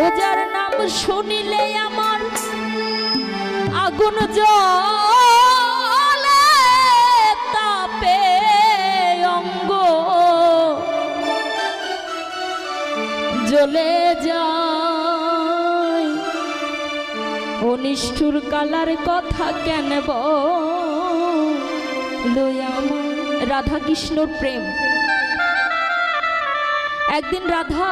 ও যার নাম শুনিলে আমার আগুন জলে তাপে অঙ্গ জ্বলে যায়। ও নিষ্ঠুর কালার কথা কেন আমার? রাধা কৃষ্ণর প্রেম। একদিন রাধা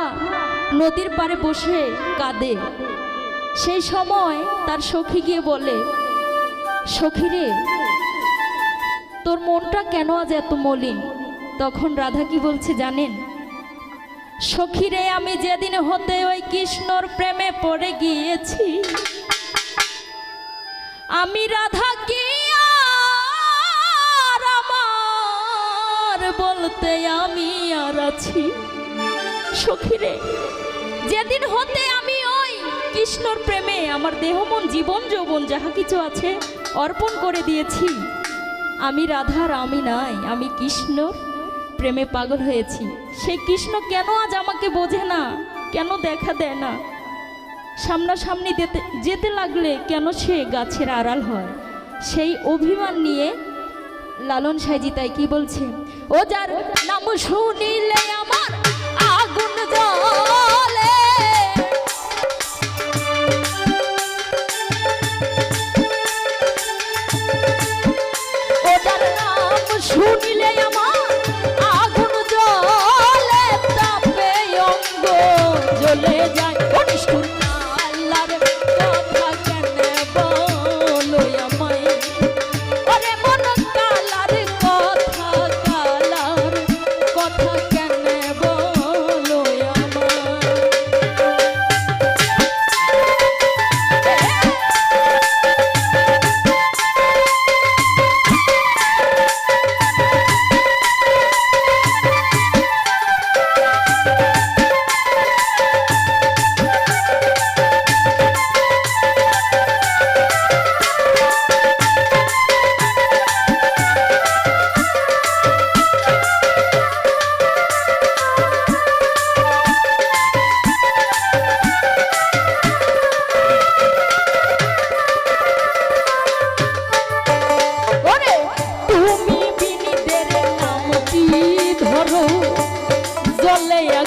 নদীর পাড়ে বসে কাঁদে। সেই সময় তার সখী গিয়ে বলে, সখী রে, তোর মনটা কেন আজ এত মলিন? তখন রাধা কি বলছে জানেন? সখী রে, আমি যেদিন হতে ওই কৃষ্ণর প্রেমে পড়ে গিয়েছি। আমি রাধা কি আর আমার বলতে আমি আর আছি? সখীরে। যেদিন হতে আমি ওই কৃষ্ণর প্রেমে আমার দেহ, মন, জীবন, যৌবন যাহা কিছু আছে অর্পণ করে দিয়েছি, আমি রাধার আমি নাই, আমি কৃষ্ণর প্রেমে পাগল হয়েছি। সেই কৃষ্ণ কেন আজ আমাকে বোঝে না, কেন দেখা দেয় না? সামনাসামনি যেতে যেতে লাগলে কেন সে গাছের আড়াল হয়? সেই অভিমান নিয়ে লালন সাইজি তাই কি বলছে, ও যার নাম শুনিলে আমার আগুন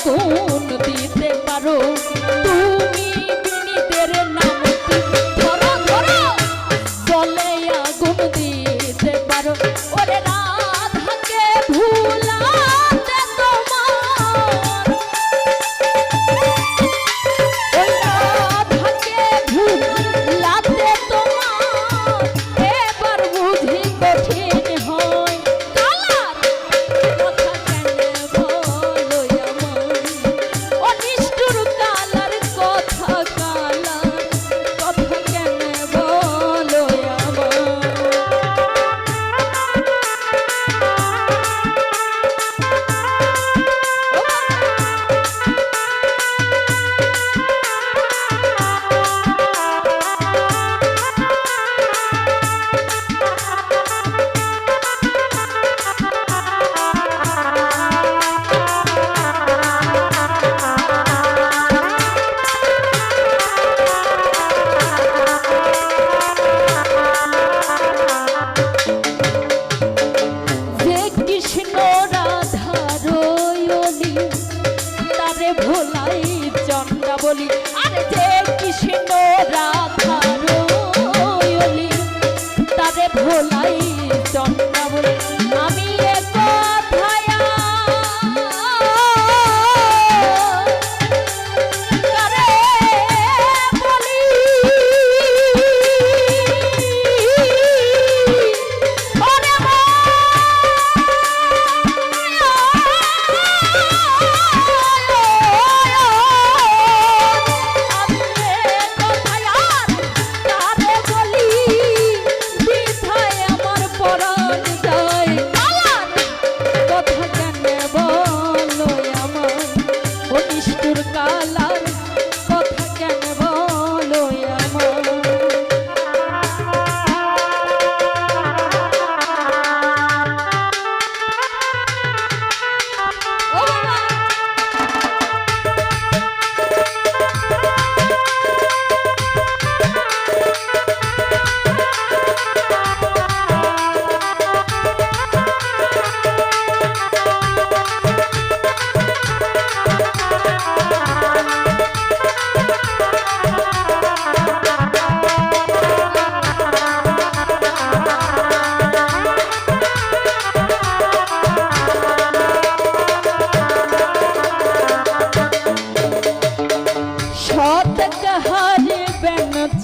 জলে ভোলাই চন্দ্রা বলি আরে যে কি রাধার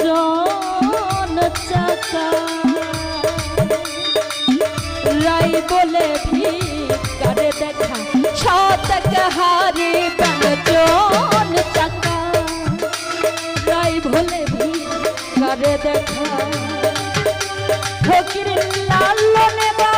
জন চাচা। রাই বলে ভিকারে দেখা শতক হারে জন চাকা রাই বলে ভিকারে দেখা, ফকির লাল নেবা